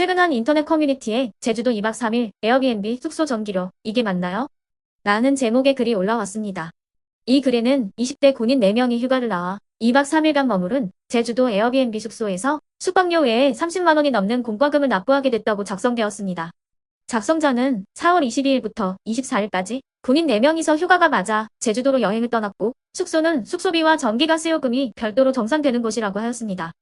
최근 한 인터넷 커뮤니티에 제주도 2박 3일 에어비앤비 숙소 전기료 이게 맞나요? 라는 제목의 글이 올라왔습니다. 이 글에는 20대 군인 4명이 휴가를 나와 2박 3일간 머무른 제주도 에어비앤비 숙소에서 숙박료 외에 30만 원이 넘는 공과금을 납부하게 됐다고 작성되었습니다. 작성자는 4월 22일부터 24일까지 군인 4명이서 휴가가 맞아 제주도로 여행을 떠났고 숙소는 숙소비와 전기가스 요금이 별도로 정산되는 곳이라고 하였습니다.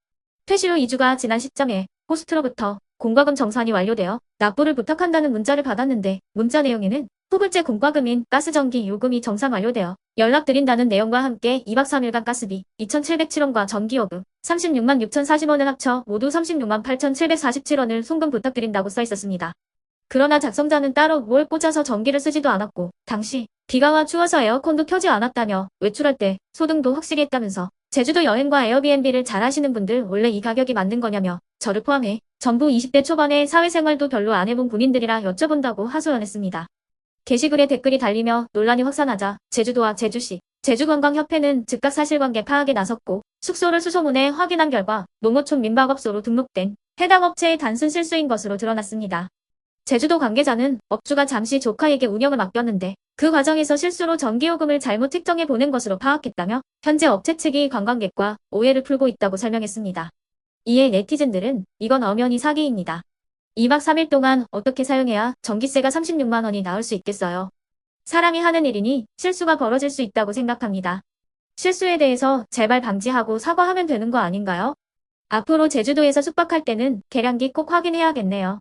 퇴실 후 2주가 지난 시점에 호스트로부터 공과금 정산이 완료되어 납부를 부탁한다는 문자를 받았는데 문자 내용에는 후불제 공과금인 가스전기 요금이 정산 완료되어 연락드린다는 내용과 함께 2박 3일간 가스비 2,707원과 전기요금 36만 6,040원을 합쳐 모두 36만 8,747원을 송금 부탁드린다고 써 있었습니다. 그러나 작성자는 따로 뭘 꽂아서 전기를 쓰지도 않았고 당시 비가 와 추워서 에어컨도 켜지 않았다며 외출할 때 소등도 확실히 했다면서 제주도 여행과 에어비앤비를 잘 하시는 분들 원래 이 가격이 맞는 거냐며 저를 포함해 전부 20대 초반에 사회생활도 별로 안 해본 군인들이라 여쭤본다고 하소연했습니다. 게시글에 댓글이 달리며 논란이 확산하자 제주도와 제주시, 제주관광협회는 즉각 사실관계 파악에 나섰고 숙소를 수소문해 확인한 결과 농어촌 민박업소로 등록된 해당 업체의 단순 실수인 것으로 드러났습니다. 제주도 관계자는 업주가 잠시 조카에게 운영을 맡겼는데 그 과정에서 실수로 전기요금을 잘못 측정해 보낸 것으로 파악했다며 현재 업체 측이 관광객과 오해를 풀고 있다고 설명했습니다. 이에 네티즌들은 이건 엄연히 사기입니다. 2박 3일 동안 어떻게 사용해야 전기세가 36만 원이 나올 수 있겠어요. 사람이 하는 일이니 실수가 벌어질 수 있다고 생각합니다. 실수에 대해서 제발 방지하고 사과하면 되는 거 아닌가요? 앞으로 제주도에서 숙박할 때는 계량기 꼭 확인해야겠네요.